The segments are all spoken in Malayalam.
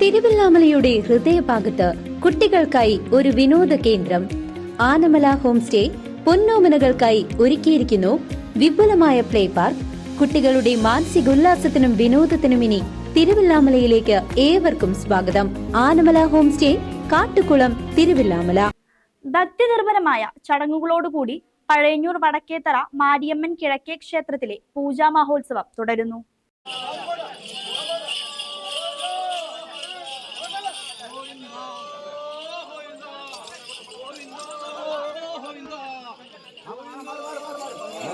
തിരുവല്ലാമലയുടെ ഹൃദയഭാഗത്ത് കുട്ടികൾക്കായി ഒരു വിനോദ കേന്ദ്രം. ആനമല ഹോം സ്റ്റേ പൊന്നോമനകൾക്കായി ഒരുക്കിയിരിക്കുന്നു വിപുലമായ പ്ലേ പാർക്ക്. കുട്ടികളുടെ മാനസികോല്ലാസത്തിനും വിനോദത്തിനും ഇനി തിരുവല്ലാമലയിലേക്ക് ഏവർക്കും സ്വാഗതം. Anamala home stay Kattukulam Thiruvilwamala. ഭക്തിനിർഭരമായ ചടങ്ങുകളോടുകൂടി പഴയന്നൂർ വടക്കേത്തറ മാരിയമ്മൻ കിഴക്കേ ക്ഷേത്രത്തിലെ പൂജാ മഹോത്സവം തുടരുന്നു.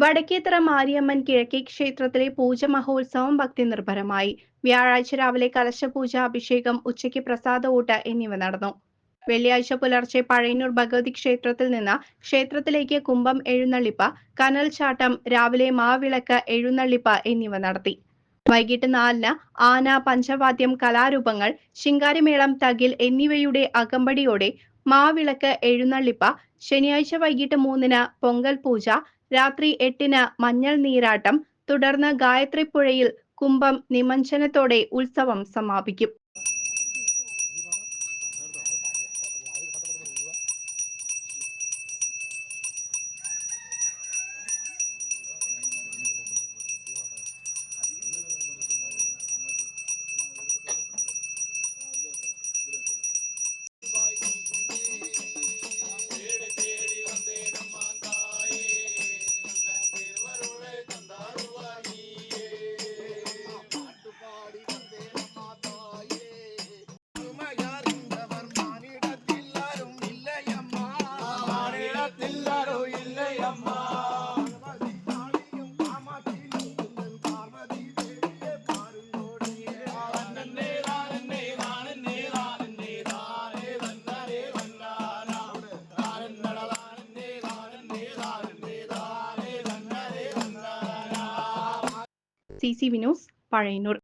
വടക്കേത്തറ മാരിയമ്മൻ കിഴക്കേ ക്ഷേത്രത്തിലെ പൂജ മഹോത്സവം ഭക്തി നിർഭരമായി. വ്യാഴാഴ്ച രാവിലെ കലശപൂജ അഭിഷേകം ഉച്ചയ്ക്ക് പ്രസാദ ഊട്ട് എന്നിവ നടന്നു. വെള്ളിയാഴ്ച പുലർച്ചെ പഴയന്നൂർ ഭഗവതി ക്ഷേത്രത്തിൽ നിന്ന് ക്ഷേത്രത്തിലേക്ക് കുംഭം എഴുന്നള്ളിപ്പ കനൽ ചാട്ടം രാവിലെ മാവിളക്ക് എഴുന്നള്ളിപ്പ എന്നിവ നടത്തി. വൈകിട്ട് നാലിന് ആന പഞ്ചവാദ്യം കലാരൂപങ്ങൾ ശിങ്കാരിമേളം തകിൽ എന്നിവയുടെ അകമ്പടിയോടെ മാവിളക്ക് എഴുന്നള്ളിപ്പ ശനിയാഴ്ച വൈകിട്ട് മൂന്നിന് പൊങ്കൽ പൂജ രാത്രി എട്ടിന് മഞ്ഞൾ നീരാട്ടം തുടർന്ന് ഗായത്രി പുഴയിൽ കുംഭം നിമഞ്ജനത്തോടെ ഉത്സവം സമാപിക്കും. Sí, sí, binus para enhor...